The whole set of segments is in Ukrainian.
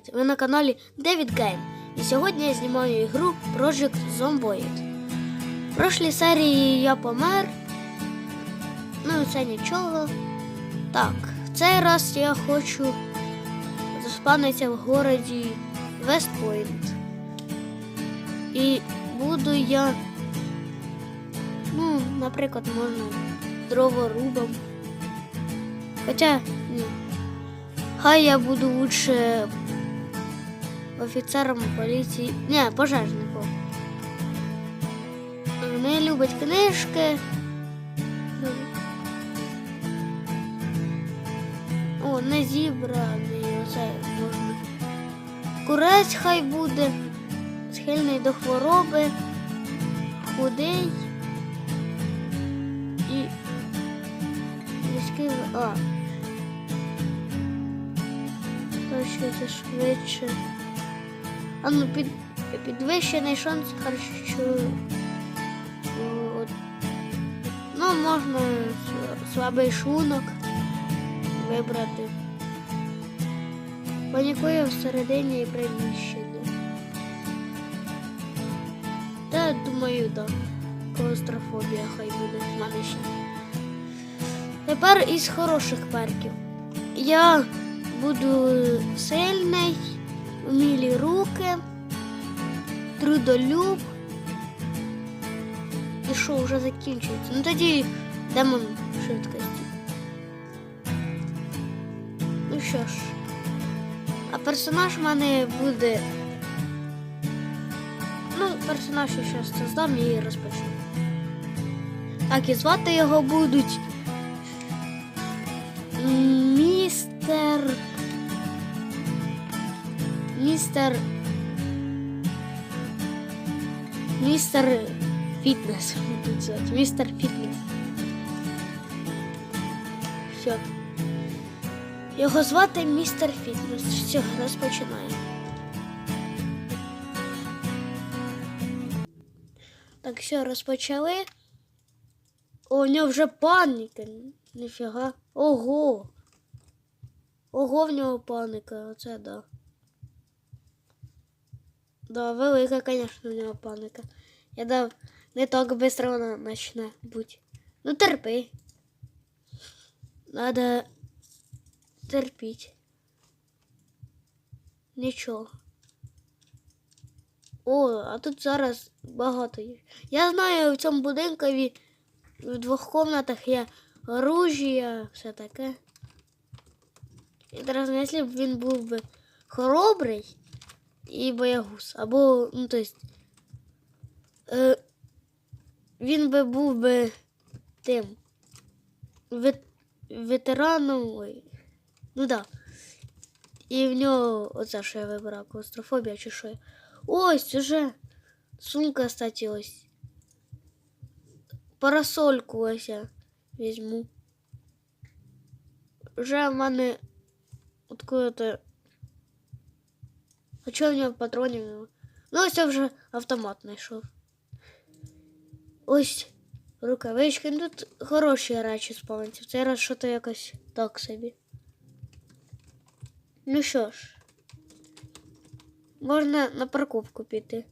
привіт! Ви на каналі David Game. І сьогодні я знімаю ігру Project Zomboid. В прошлій серії я помер. Ну, і це нічого. Так, в цей раз я хочу заспанитися в городі Вестпойнт. І буду я, ну, наприклад, можна дроворубом. Хоча ні. Хай я буду лучше офіцером поліції. Не, пожежником. Вони люблять книжки. О, не зібраний, оце можна. Курець хай буде, схильний до хвороби, худий і міський. А. Харчується швидше. А ну під, підвищений шанс харчу. Ну, можна слабий шлунок вибрати. Панікує всередині приміщення. Та думаю, так. Клаустрофобія хай буде в мене ще. Тепер із хороших перків. Я буду сильний, вмілі руки, трудолюб. І що вже закінчується? Ну тоді демон швидкості. Ну що ж, а персонаж в мене буде. Ну, персонаж я зараз создам і розпочну. Так, і звати його будуть містер. Містер. Містер Фітнес. Містер Фітнес. Все. Його звати містер Фітнес. Все, розпочинаємо. Так, все, розпочали. О, у нього вже паніка. Ніфіга. Ого. Ого, в нього паника. Оце да. Да, велика, конечно, у нього паника. Я дав не так швидко вона почне бути. Ну терпи. Надо терпіть. Нічого. О, а тут зараз багато є. Я знаю, в цьому будинкові в двох кімнатах є оружие, все таке. Інтересно, якщо б він був би хоробрий і боягуз, або, ну, то есть, е, він би був би тим вет, ветераном. Ой, ну да. І в нього оце, що я вибрав, клаустрофобія чи що. Ось уже сумка, кстати, ось. Парасольку ось я візьму. Вже в мене откуда-то. А чого в нього патронів? Ну, ось я вже автомат знайшов. Ось рукавички. Ну, тут хороші речі спавниться. В цей раз що то якось так собі. Ну що ж, можна на парковку піти.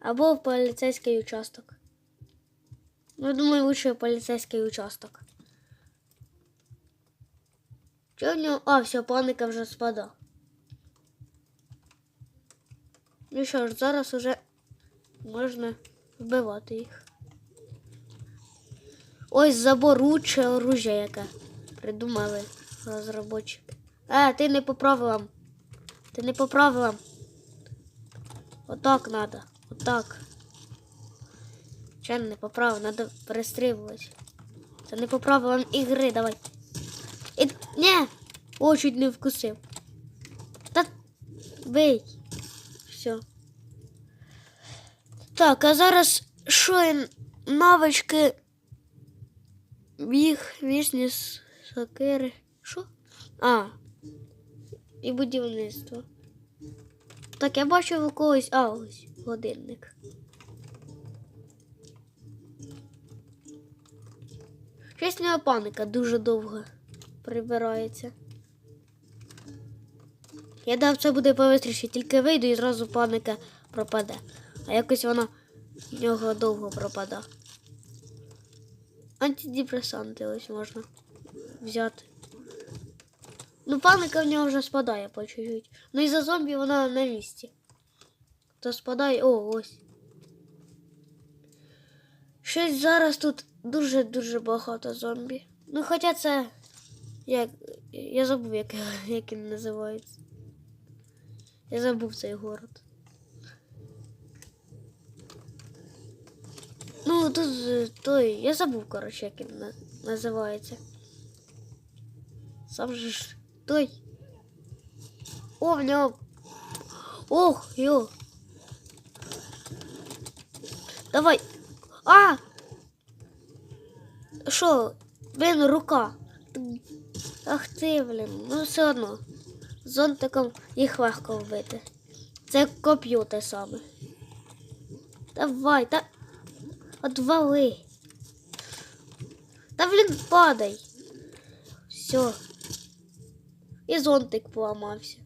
Або в поліцейський участок. Ну, думаю, лучше в поліцейський участок. Чого в нього? А, все, паника вже спада. Ну що ж, зараз уже можна вбивати їх. Ось заборуче оружие яке придумали розробники. Е, ти не по правилам. Ти не по правилам. Отак надо. Отак. Ще не по правилам, надо перестрибувати. Це не по правилам ігри, давай. І... Не! О, чуть не вкусив. Та бий. Все. Так, а зараз що навички біг, вісні, сокири. Що? А. І будівництво. Так, я бачив у когось. А, ось годинник. Щось паника дуже довго прибирається. Я дав це буде повистріше, тільки вийду і зразу паника пропаде. А якось вона в нього довго пропаде. Антидепресанти ось можна взяти. Ну, паника в нього вже спадає по чуть-чуть. Ну і за зомбі вона на місці. То спадає. О, ось. Щось зараз тут дуже-дуже багато зомбі. Ну, хоча це. Як. Я забув, як, як він називається. Я забув цей город. Ну, тут е, той. Я забув, коротше, як він називається. Сам же ж той. О, в нього. Ох, йо. Давай. А! Що? Блін, рука. Ах ти, блін. Ну все одно. Зонтиком їх легко вбити. Це коп'ю те саме. Давай, та. Отвали. Та блін, падай. Все. І зонтик поламався.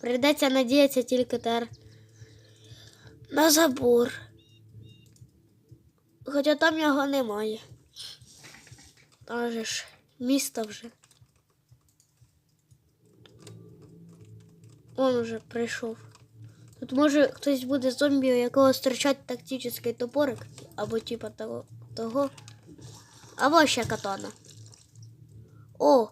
Прийдеться надіятися тільки тепер на забор. Хоча там його немає. Же ж місто вже. Он уже прийшов. Тут може хтось буде зомбі, у якого стирчать тактичний топорик, або типа того, того. Або ще катана. О!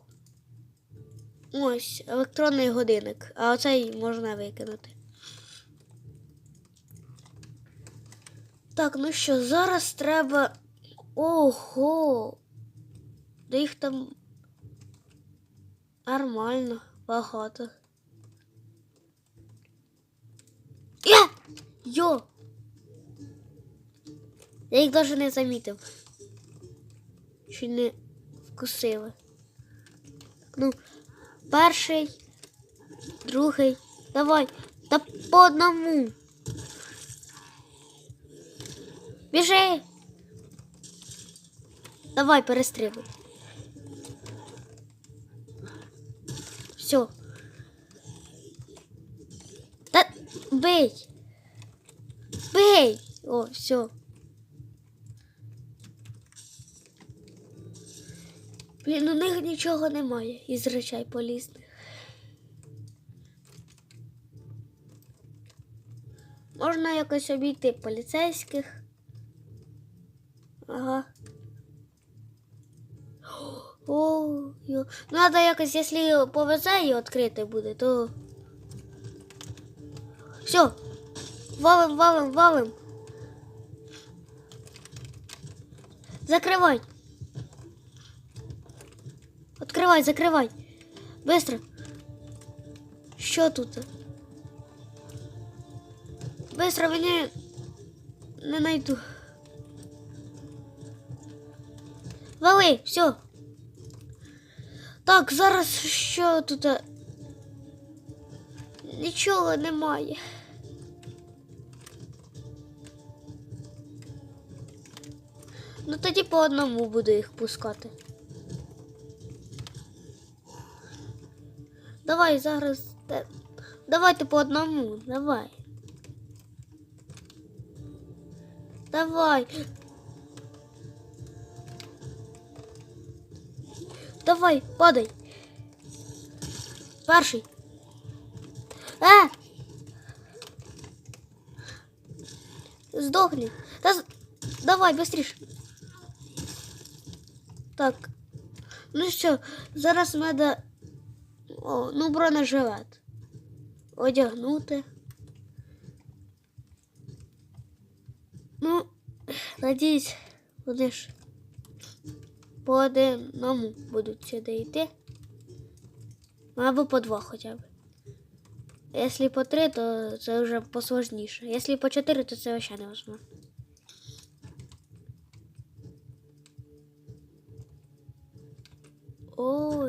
Ось електронний годинник, а оцей можна викинути. Так, ну що, зараз треба. Ого! Да їх там нормально, багато. Я! Йо! Я їх навіть не замітив. Чи не вкусили. Ну, перший, другий. Давай. Та по одному. Біжи. Давай, перестрибуй. Все. Бей. Бей. О, все. Блін, у них нічого немає із речей полізних. Можна якось обійти поліцейських. Ага. О, йо. Ну, треба якось, якщо повезе і відкрити буде, то. Все. Валим, валим, валим. Закривай. Открывай, закрывай. Быстро. Що тут? Быстро мені не найду. Вали, все. Так, зараз що тут? Нічого немає. Ну тоді по одному буду їх пускати. Давай зараз. те- Давайте по одному. Давай. Давай. Давай, падай. Перший. Е! Здохни. Та Давай, быстріше. Так. Ну що, зараз треба о, ну, бронежилет. Одягнути. Ну, надіюсь, вони ж по одному будуть сюди йти. Ну, Або по два хоча б. Якщо по три, то це вже посложніше. Якщо по чотири, то це взагалі невозможно.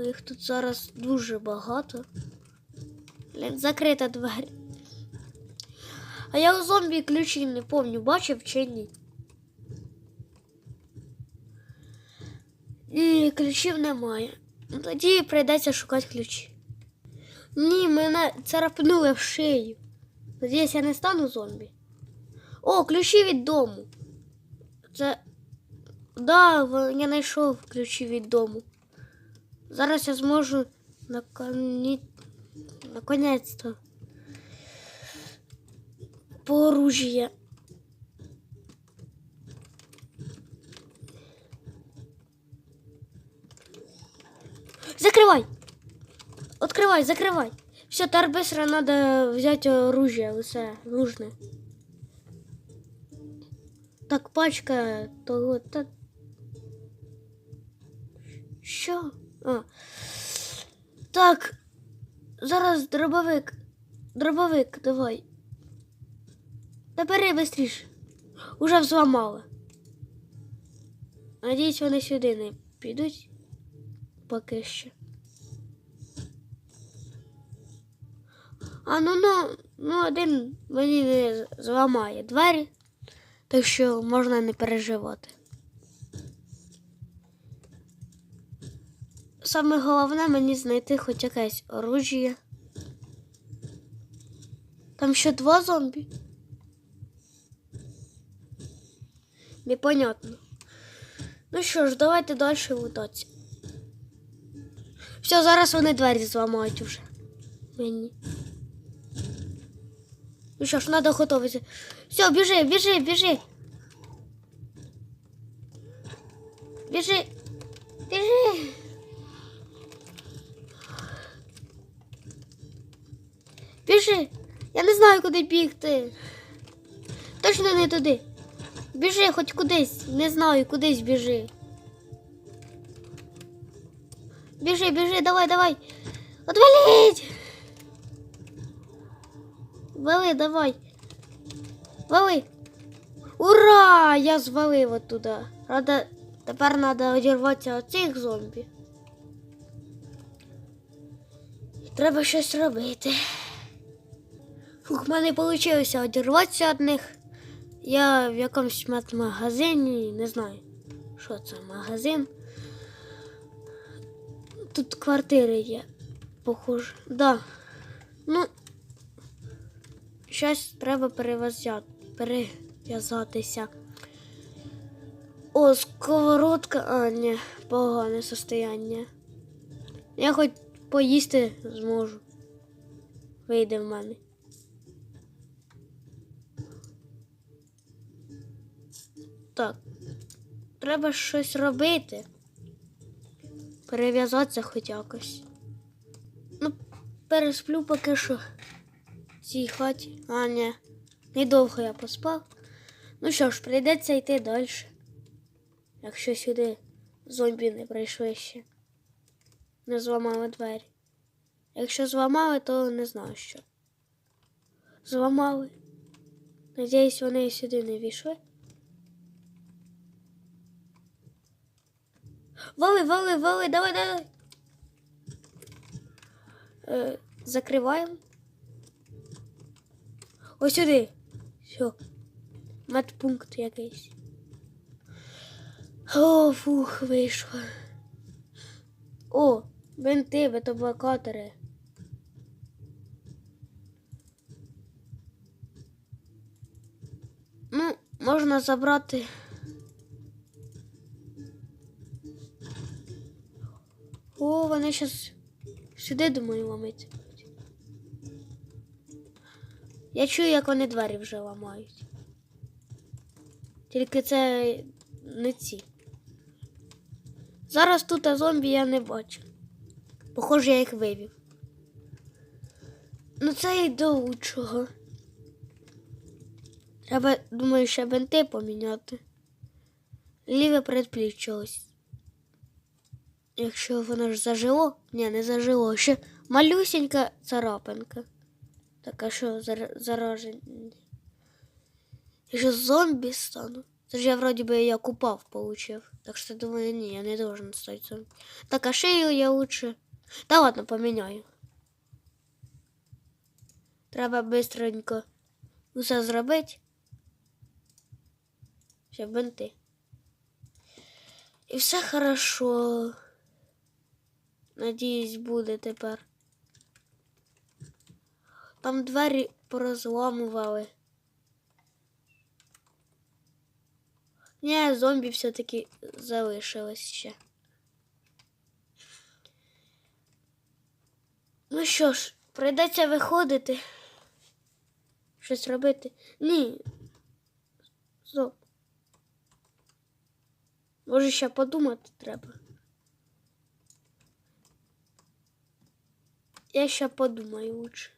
Їх тут зараз дуже багато. Блін, закрита двері. А я у зомбі ключі не помню, бачив чи ні. Ні, ключів немає. Ну, Тоді прийдеться шукати ключі. Ні, мене царапнули в шию. Надіюсь, я не стану зомбі. О, ключі від дому. Це. Да, я знайшов ключі від дому. Зараз я зможу наконі... наконець-то по оружие. Закрывай! Открывай, закрывай! Все, тепер быстро надо взять оружие, все нужне. Так, пачка того. Та... Що? А. Так. Зараз дробовик. Дробовик, давай. Та бери быстріше. Уже взламала. Надіюсь, вони сюди не підуть. Поки що. А ну ну, ну один мені не зламає двері, так що можна не переживати. Саме головне мені знайти хоч якесь оружие. Там ще два зомбі. Непонятно. Ну що ж, давайте далі лутатися. Все, зараз вони двері зламають уже. Мені. Ну що ж, треба готуватися. Все, біжи, біжи, біжи. Біжи. Біжи. Біжи. Я не знаю, куди бігти. Точно не туди. Біжи хоч кудись. Не знаю, кудись біжи. Біжи, біжи, давай, давай. Отваліть! Вали, давай. Вали. Ура! Я звалив оттуда. Правда, тепер треба одірватися від цих зомбі. Треба щось робити. Фух, в мене вийшло одірватися від них. Я в якомусь магазині, не знаю, що це магазин. Тут квартири є, похоже. Да. Ну, щось треба перев'язати, перев'язатися. О, сковородка. А, ні, погане состояння. Я хоч поїсти зможу. Вийде в мене. Так. Треба щось робити. Перев'язатися хоч якось. Ну, пересплю поки що в цій хаті. А, ні. Недовго я поспав. Ну що ж, прийдеться йти далі. Якщо сюди зомбі не прийшли ще. Не зламали двері. Якщо зламали, то не знаю що. Зламали. Надіюсь, вони сюди не війшли. Вали, вали, вали, давай, давай. Е, закриваємо. Ось сюди. Все. Медпункт якийсь. О, фух, вийшло. О, бинти, бетоблокатори. Ну, можна забрати. О, вони зараз сюди, думаю, ламиться. Я чую, як вони двері вже ламають. Тільки це не ці. Зараз тут зомбі я не бачу. Похоже, я їх вивів. Ну це й до лучшого. Треба, думаю, ще бенти поміняти. Ліве предпліччя ось. Якщо воно ж зажило, ні, не зажило, ще малюсенька царапинка. Така що зар- зараження. Якщо зомбі стану. Це ж я вроді би як упав получив. Так що думаю, ні, я не должен стати зомбі. Так, а шию я лучше. Та ладно, поміняю. Треба бистренько усе зробити. Ще бинти. І все хорошо. Надіюсь, буде тепер. Там двері порозламували. Ні, зомбі все-таки залишилось ще. Ну що ж, прийдеться виходити. Щось робити. Ні. Стоп. Може, ще подумати треба. Я ще подумаю лучше.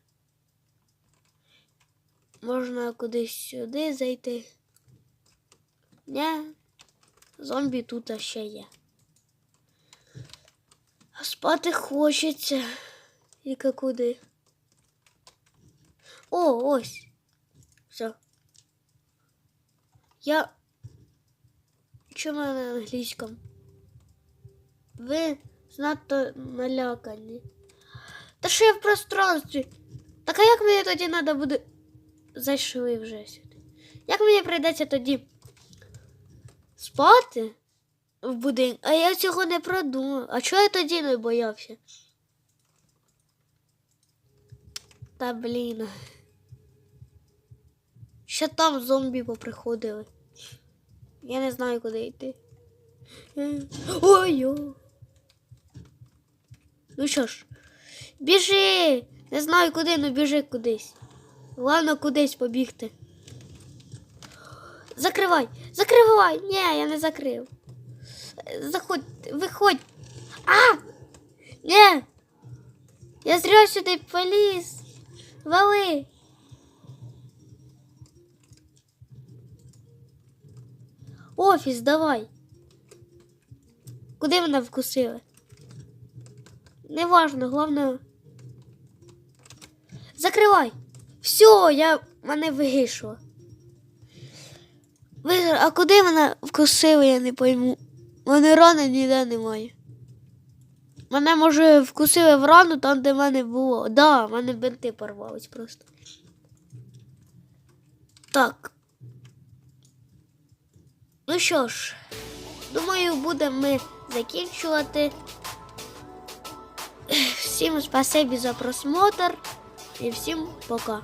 Можна кудись сюди зайти. Ні, зомбі тут ще є. А спати хочеться. Тільки куди? О, ось. Все. Я. Чому на англійському? Ви знато налякані. Та що я в пространстві? Так а як мені тоді треба буде. Зайшли вже сюди. Як мені прийдеться тоді спати в будинку? А я цього не продумав. А чого я тоді не боявся? Та блін. Ще там зомбі поприходили. Я не знаю, куди йти. Ой-ой. Ну що ж, біжи! Не знаю куди, ну біжи кудись. Головне кудись побігти. Закривай! Закривай! Ні, я не закрив. Заходь, виходь. А! Ні! Я зря сюди поліз. Вали. Офіс, давай. Куди мене вкусили? Неважно, головне. Закривай. Все, я мене вийшло. Ви, а куди мене вкусили, я не пойму. Мене рани ніде немає. Мене, може, вкусили в рану там, де мене було. Да, в мене бинти порвались просто. Так. Ну що ж, думаю, будемо ми закінчувати. Всім спасибі за просмотр і всім пока.